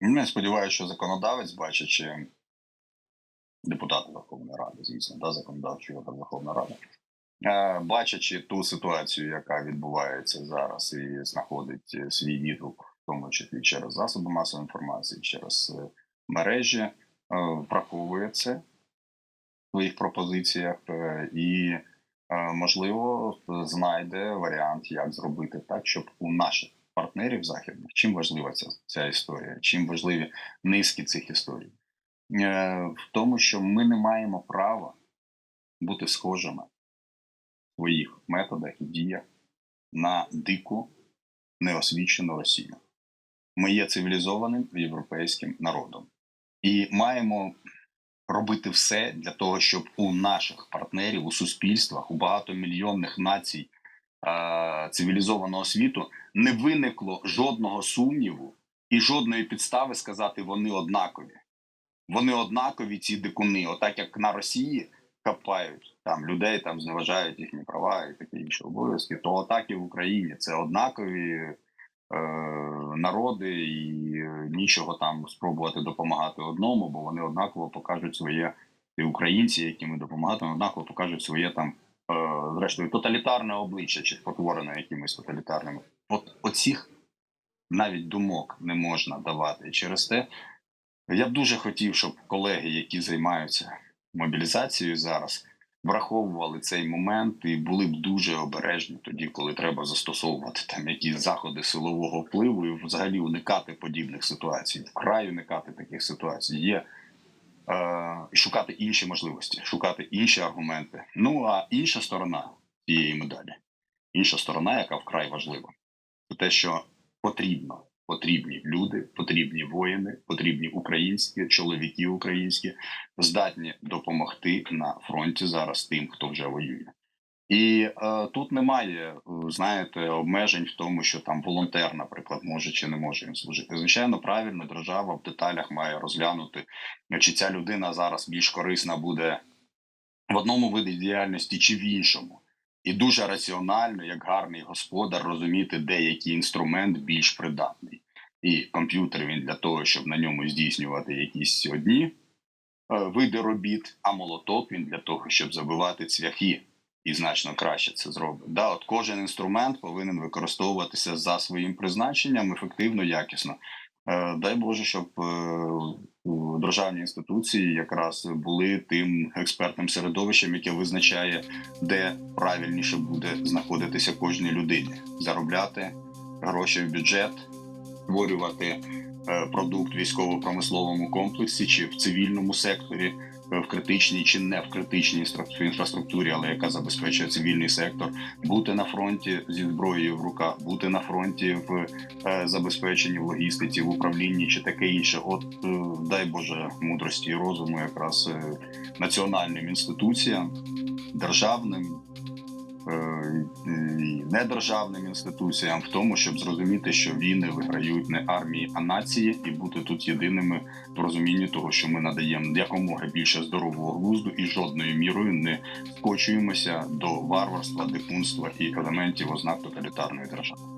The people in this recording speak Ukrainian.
Ну, я сподіваюся, що законодавець, бачачи депутати Верховної Ради, звісно, да, законодавчий орган Верховна Рада, е, бачачи ту ситуацію, яка відбувається зараз, і знаходить е, свій відгук, в тому числі через засоби масової інформації, через е, мережі, враховує це в своїх пропозиціях і, можливо, знайде варіант, як зробити так, щоб у наших партнерів західних? Чим важлива ця, ця історія, чим важливі низки цих історій, Е, в тому, що ми не маємо права бути схожими в своїх методах і діях на дику, неосвічену Росію. Ми є цивілізованим європейським народом. І маємо робити все для того, щоб у наших партнерів, у суспільствах, у багатомільйонних націй цивілізованого світу не виникло жодного сумніву і жодної підстави сказати вони однакові. Вони однакові, ці дикуни, отак як на Росії хапають там людей, там зневажають їхні права і такі інші обов'язки, то отак і в Україні це однакові е, народи, і е, нічого там спробувати допомагати одному, бо вони однаково покажуть своє і українці, яким ми допомагатимемо, однаково покажуть своє там е, зрештою тоталітарне обличчя чи спотворене якимись тоталітарними. От оцих навіть думок не можна давати. Через те я б дуже хотів, щоб колеги, які займаються мобілізацією зараз, враховували цей момент і були б дуже обережні тоді, коли треба застосовувати там якісь заходи силового впливу і взагалі уникати подібних ситуацій, вкрай уникати таких ситуацій. Є і шукати інші можливості, шукати інші аргументи. Ну а інша сторона цієї медалі, інша сторона, яка вкрай важлива, це те, що потрібно потрібні люди, потрібні воїни, потрібні українські чоловіки українські, здатні допомогти на фронті зараз тим, хто вже воює. І е, тут немає, е, знаєте, обмежень в тому, що там волонтер, наприклад, може чи не може їм служити. Звичайно, правильно, держава в деталях має розглянути, чи ця людина зараз більш корисна буде в одному виді діяльності чи в іншому. І дуже раціонально, як гарний господар, розуміти, де який інструмент більш придатний. І комп'ютер він для того, щоб на ньому здійснювати якісь одні е, види робіт, а молоток він для того, щоб забивати цвяхи. І значно краще це зробить. Да, от кожен інструмент повинен використовуватися за своїм призначенням ефективно, якісно. Е, дай Боже, щоб е, державні інституції якраз були тим експертним середовищем, яке визначає, де правильніше буде знаходитися кожній людині, заробляти гроші в бюджет, створювати е, продукт військово-промисловому комплексі чи в цивільному секторі. В критичній чи не в критичній інфраструктурі, але яка забезпечує цивільний сектор, бути на фронті зі зброєю в руках, бути на фронті в е, забезпеченні в логістиці, в управлінні чи таке інше. От е, дай Боже мудрості і розуму, якраз е, національним інституціям, державним і недержавним інституціям, в тому, щоб зрозуміти, що війни виграють не армії, а нації, і бути тут єдиними в розумінні того, що ми надаємо якомога більше здорового глузду і жодною мірою не вкочуємося до варварства, дикунства і елементів ознак тоталітарної держави.